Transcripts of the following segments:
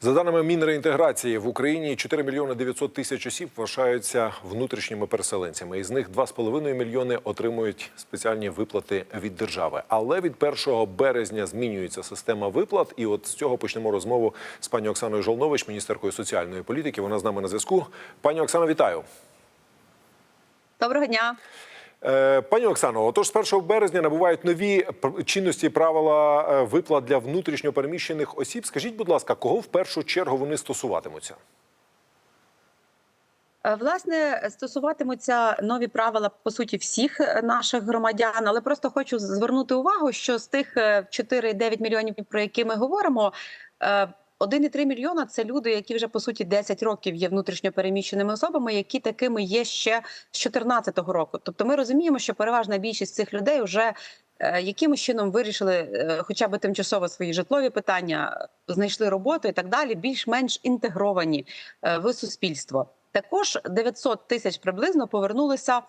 За даними Мінреінтеграції, в Україні 4 мільйони 900 тисяч осіб вважаються внутрішніми переселенцями. Із них 2,5 мільйони отримують спеціальні виплати від держави. Але від 1 березня змінюється система виплат. І от з цього почнемо розмову з пані Оксаною Жолнович, міністеркою соціальної політики. Вона з нами на зв'язку. Пані Оксано, вітаю. Доброго дня. Е, Пані Оксано, отож з 1 березня набувають нові чинності правила е, виплат для внутрішньопереміщених осіб. Скажіть, будь ласка, кого в першу чергу вони стосуватимуться? Е, Власне, стосуватимуться нові правила по суті всіх наших громадян, але просто хочу звернути увагу, що з тих е, 4,9 мільйонів, про які ми говоримо. Е, 1,3 мільйона це люди, які вже по суті 10 років є внутрішньо переміщеними особами, які такими є ще з 2014 року. Тобто, ми розуміємо, що переважна більшість цих людей вже е, якимось чином вирішили, е, хоча б тимчасово свої житлові питання, знайшли роботу і так далі, більш-менш інтегровані е, в суспільство. Також 900 тисяч приблизно повернулися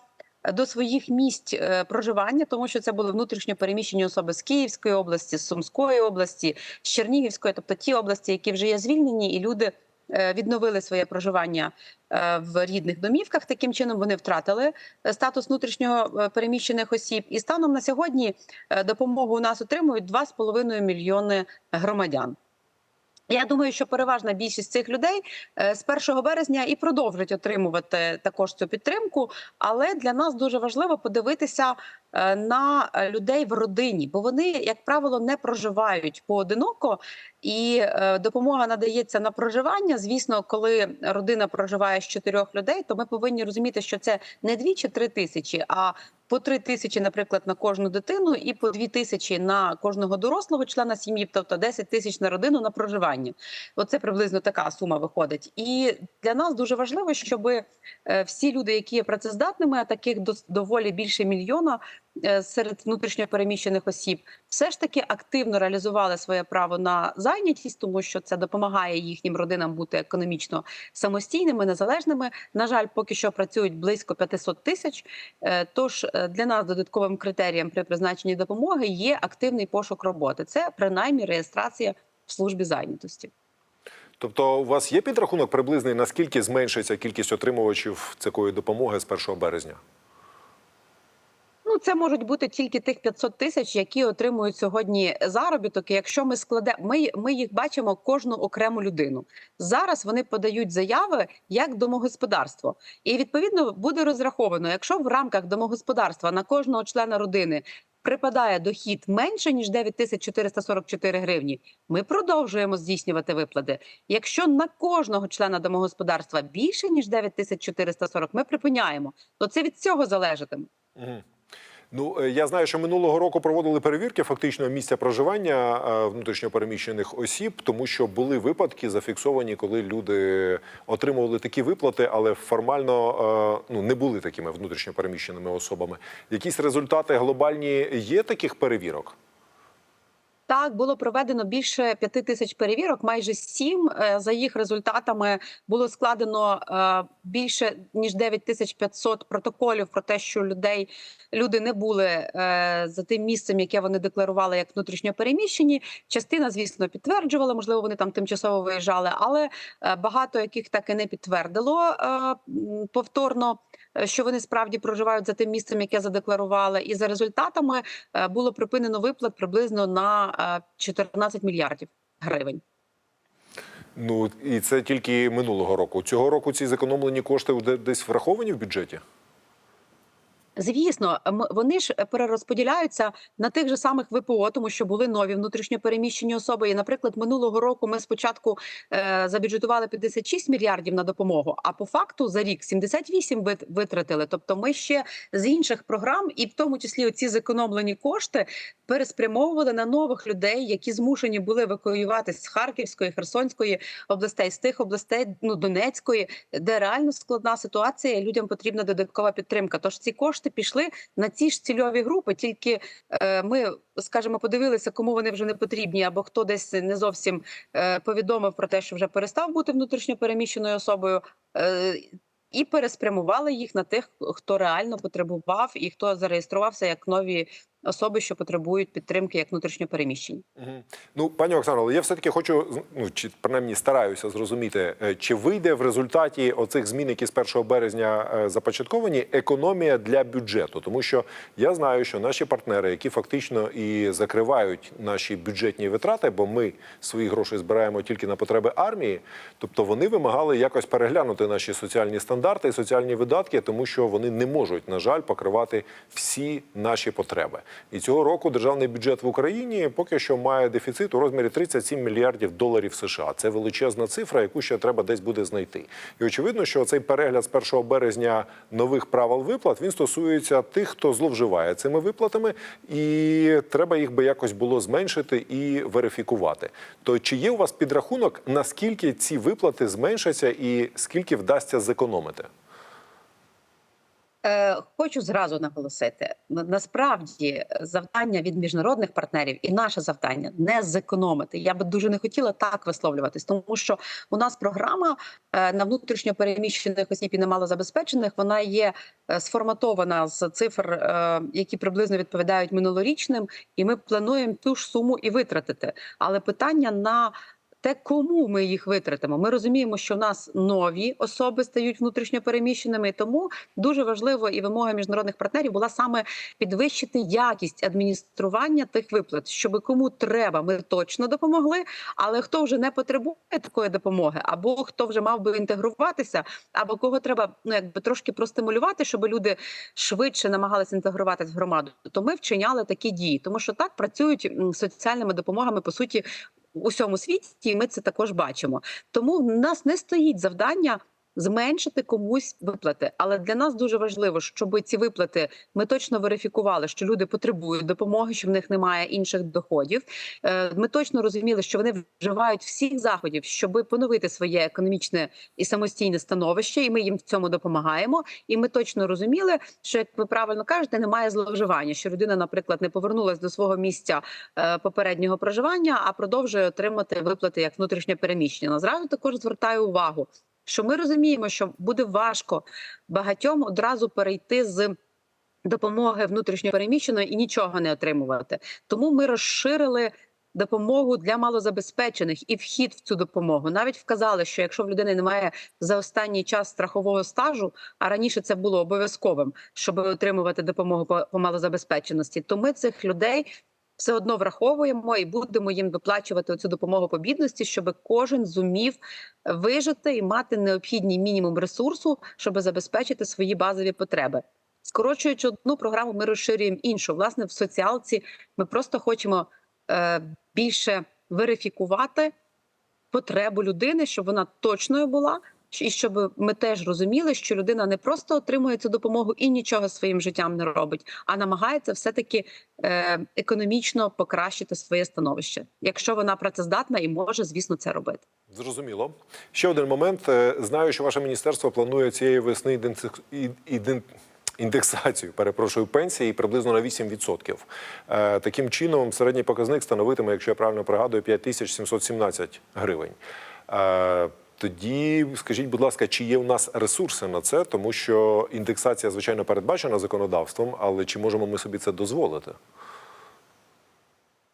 до своїх місць е, проживання, тому що це були внутрішньо переміщені особи з Київської області, з Сумської області, з Чернігівської, тобто ті області, які вже є звільнені, і люди е, відновили своє проживання е, в рідних домівках. Таким чином вони втратили статус внутрішнього переміщених осіб. І станом на сьогодні допомогу у нас отримують 2,5 мільйони громадян. Я думаю, що переважна більшість цих людей е, з 1 березня і продовжать отримувати також цю підтримку. Але для нас дуже важливо подивитися на е, людей в родині, бо вони, як правило, не проживають поодиноко, і е, допомога надається на проживання. Звісно, коли родина проживає з чотирьох людей, то ми повинні розуміти, що це не дві чи три тисячі, а по три тисячі, наприклад, на кожну дитину, і по дві тисячі на кожного дорослого члена сім'ї, тобто 10 тисяч на родину на проживання. Оце приблизно така сума виходить. І для нас дуже важливо, щоб всі люди, які є працездатними, а таких доволі більше мільйона е, серед внутрішньопереміщених осіб, все ж таки активно реалізували своє право на зайнятість, тому що це допомагає їхнім родинам бути економічно самостійними, незалежними. На жаль, поки що працюють близько 500 тисяч. Е, Тож е, для нас додатковим критерієм при призначенні допомоги є активний пошук роботи. Це принаймні реєстрація в службі зайнятості. Тобто, у вас є підрахунок приблизний, наскільки зменшиться кількість отримувачів такої допомоги з 1 березня? Це можуть бути тільки тих 500 тисяч, які отримують сьогодні заробіток. Якщо ми складемо, ми, ми їх бачимо кожну окрему людину. Зараз вони подають заяви як домогосподарство, і відповідно буде розраховано, якщо в рамках домогосподарства на кожного члена родини. Припадає дохід менше ніж 9444 гривні. Ми продовжуємо здійснювати виплати. Якщо на кожного члена домогосподарства більше ніж 9440, ми припиняємо. То це від цього залежатиме. Ну, е, я знаю, що минулого року проводили перевірки фактично місця проживання е, внутрішньопереміщених осіб, тому що були випадки зафіксовані, коли люди отримували такі виплати, але формально е, ну, не були такими внутрішньопереміщеними особами. Якісь результати глобальні є таких перевірок? Так, було проведено більше п'яти тисяч перевірок, майже сім. Е, За їх результатами було складено е, більше ніж 9500 протоколів про те, що людей люди не були е, за тим місцем, яке вони декларували як внутрішньо переміщені. Частина, звісно, підтверджувала, можливо, вони там тимчасово виїжджали, але багато яких так і не підтвердило повторно, що вони справді проживають за тим місцем, яке задекларували. І за результатами було припинено виплат приблизно на 14 мільярдів гривень. Ну і це тільки минулого року. Цього року ці зекономлені кошти десь враховані в бюджеті? Звісно, вони ж перерозподіляються на тих же самих ВПО, тому що були нові внутрішньопереміщені особи. І, наприклад, минулого року ми спочатку е, забюджетували 56 мільярдів на допомогу, а по факту за рік 78 вит- витратили. Тобто, ми ще з інших програм, і в тому числі ці зекономлені кошти переспрямовували на нових людей, які змушені були евакуюватися з Харківської, Херсонської областей, з тих областей, ну Донецької, де реально складна ситуація, і людям потрібна додаткова підтримка. Тож ці кошти пішли на ці ж цільові групи. Тільки е, ми, скажімо, подивилися, кому вони вже не потрібні, або хто десь не зовсім е, повідомив про те, що вже перестав бути внутрішньо переміщеною особою. Е, і переспрямували їх на тих, хто реально потребував, і хто зареєструвався як нові особи, що потребують підтримки як внутрішньопереміщені. Мгм. Ну, пані Оксано, я все-таки хочу, ну чи принаймні стараюся зрозуміти, е, чи вийде в результаті оцих змін, які з 1 березня е, започатковані, економія для бюджету. Тому що я знаю, що наші партнери, які фактично і закривають наші бюджетні витрати, бо ми свої гроші збираємо тільки на потреби армії, тобто вони вимагали якось переглянути наші соціальні стандарти і соціальні видатки, тому що вони не можуть, на жаль, покривати всі наші потреби. І цього року державний бюджет в Україні поки що має дефіцит у розмірі 37 мільярдів доларів США. Це величезна цифра, яку ще треба десь буде знайти. І очевидно, що цей перегляд з 1 березня нових правил виплат він стосується тих, хто зловживає цими виплатами, і треба їх би якось було зменшити і верифікувати. То чи є у вас підрахунок, наскільки ці виплати зменшаться і скільки вдасться зекономити? Е, Хочу зразу наголосити: насправді завдання від міжнародних партнерів і наше завдання не зекономити. Я би дуже не хотіла так висловлюватись, тому що у нас програма е, на внутрішньо переміщених осіб і немалозабезпечених вона є е, сформатована з цифр, які приблизно відповідають минулорічним, і ми плануємо ту ж суму і витратити. Але питання на те, кому ми їх витратимо. Ми розуміємо, що в нас нові особи стають внутрішньо переміщеними, тому дуже важливо і вимога міжнародних партнерів була саме підвищити якість адміністрування тих виплат, щоб кому треба, ми точно допомогли. Але хто вже не потребує такої допомоги, або хто вже мав би інтегруватися, або кого треба ну якби трошки простимулювати, щоб люди швидше намагалися інтегруватись в громаду, то ми вчиняли такі дії, тому що так працюють соціальними допомогами по суті у всьому світі, і ми це також бачимо. Тому в нас не стоїть завдання зменшити комусь виплати. Але для нас дуже важливо, щоб ці виплати ми точно верифікували, що люди потребують допомоги, що в них немає інших доходів. Е, Ми точно розуміли, що вони вживають всіх заходів, щоб поновити своє економічне і самостійне становище, і ми їм в цьому допомагаємо. І ми точно розуміли, що як ви правильно кажете, немає зловживання, що людина, наприклад, не повернулася до свого місця е, попереднього проживання, а продовжує отримати виплати як внутрішнє переміщення. Зразу також звертаю увагу, що ми розуміємо, що буде важко багатьом одразу перейти з. Допомоги внутрішньопереміщеної і нічого не отримувати. Тому ми розширили допомогу для малозабезпечених і вхід в цю допомогу. Навіть вказали, що якщо в людини немає за останній час страхового стажу, а раніше це було обов'язковим, щоб отримувати допомогу по, малозабезпеченості, то ми цих людей все одно враховуємо і будемо їм виплачувати цю допомогу по бідності, щоб кожен зумів вижити і мати необхідний мінімум ресурсу, щоб забезпечити свої базові потреби. Скорочуючи одну програму, ми розширюємо іншу. Власне, в соціалці ми просто хочемо е, більше верифікувати потребу людини, щоб вона точною була, і щоб ми теж розуміли, що людина не просто отримує цю допомогу і нічого своїм життям не робить, а намагається все таки е, економічно покращити своє становище, якщо вона працездатна і може, звісно, це робити. Зрозуміло. Ще один момент. Е, Знаю, що ваше міністерство планує цієї весни індексацію, перепрошую, пенсії приблизно на 8%. Е, Таким чином, середній показник становитиме, якщо я правильно пригадую, 5717 гривень. Тоді скажіть, будь ласка, чи є у нас ресурси на це, тому що індексація, звичайно, передбачена законодавством, але чи можемо ми собі це дозволити?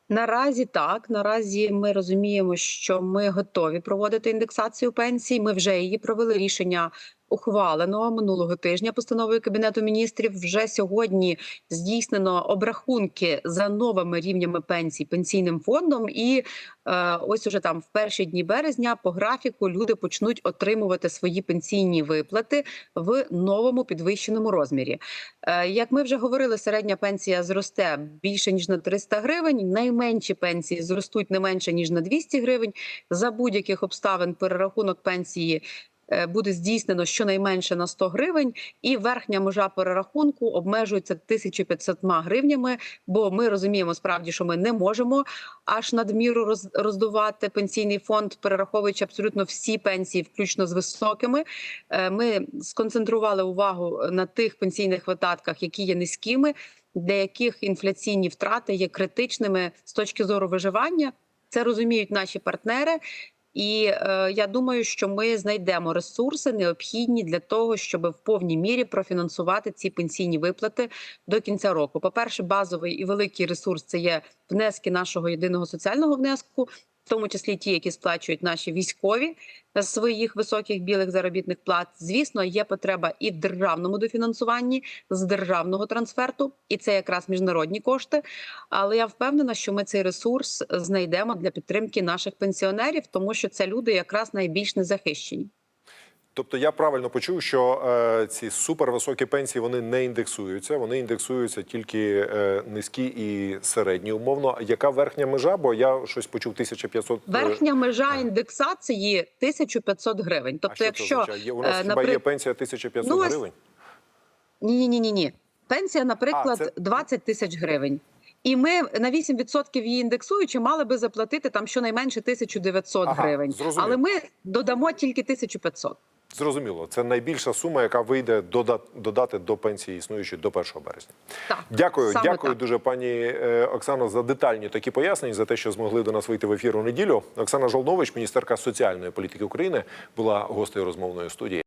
Наразі так. Наразі ми розуміємо, що ми готові проводити індексацію пенсій. Ми вже її провели. Рішення ухвалено минулого тижня постановою кабінету міністрів. Вже сьогодні здійснено обрахунки за новими рівнями пенсій пенсійним фондом. І е, ось уже там в перші дні березня по графіку люди почнуть отримувати свої пенсійні виплати в новому підвищеному розмірі. Е, Як ми вже говорили, середня пенсія зросте більше ніж на 300 гривень. Найменші пенсії зростуть не менше ніж на 200 гривень. За будь-яких обставин перерахунок пенсії. Е, Буде здійснено щонайменше на 100 гривень, і верхня межа перерахунку обмежується 1500 гривнями. Бо ми розуміємо справді, що ми не можемо аж надміру роз- роздувати пенсійний фонд, перераховуючи абсолютно всі пенсії, включно з високими. Е, Ми сконцентрували увагу на тих пенсійних видатках, які є низькими, для яких інфляційні втрати є критичними з точки зору виживання. Це розуміють наші партнери. І е, я думаю, що ми знайдемо ресурси необхідні для того, щоб в повній мірі профінансувати ці пенсійні виплати до кінця року. По перше, базовий і великий ресурс це є внески нашого єдиного соціального внеску, в тому числі ті, які сплачують наші військові своїх високих білих заробітних плат. Звісно, є потреба і в державному дофінансуванні з державного трансферту, і це якраз міжнародні кошти. Але я впевнена, що ми цей ресурс знайдемо для підтримки наших пенсіонерів, тому що це люди якраз найбільш незахищені. Тобто я правильно почув, що е, ці супервисокі пенсії вони не індексуються, вони індексуються тільки е, низькі і середні. Умовно, яка верхня межа? Бо я щось почув 1500... е, Верхня межа індексації 1500 гривень. а Тобто, що якщо означає? Є, у нас е, хіба є пенсія 1500 Ну, гривень? Ні, ні, ні, ні. Пенсія, наприклад, А, це- 20 тисяч гривень. І ми на 8% її індексуючи, мали би заплатити там щонайменше 1900 Ага, гривень. зрозумів. Але ми додамо тільки 1500. Зрозуміло, це найбільша сума, яка вийде дода- додати до пенсії існуючої до 1 березня. Так, Дякую, дякую так. дуже, пані е, Оксано, за детальні такі пояснення, за те, що змогли до нас вийти в ефір у неділю. Оксана Жолнович, міністерка соціальної політики України, була гостею розмовної студії.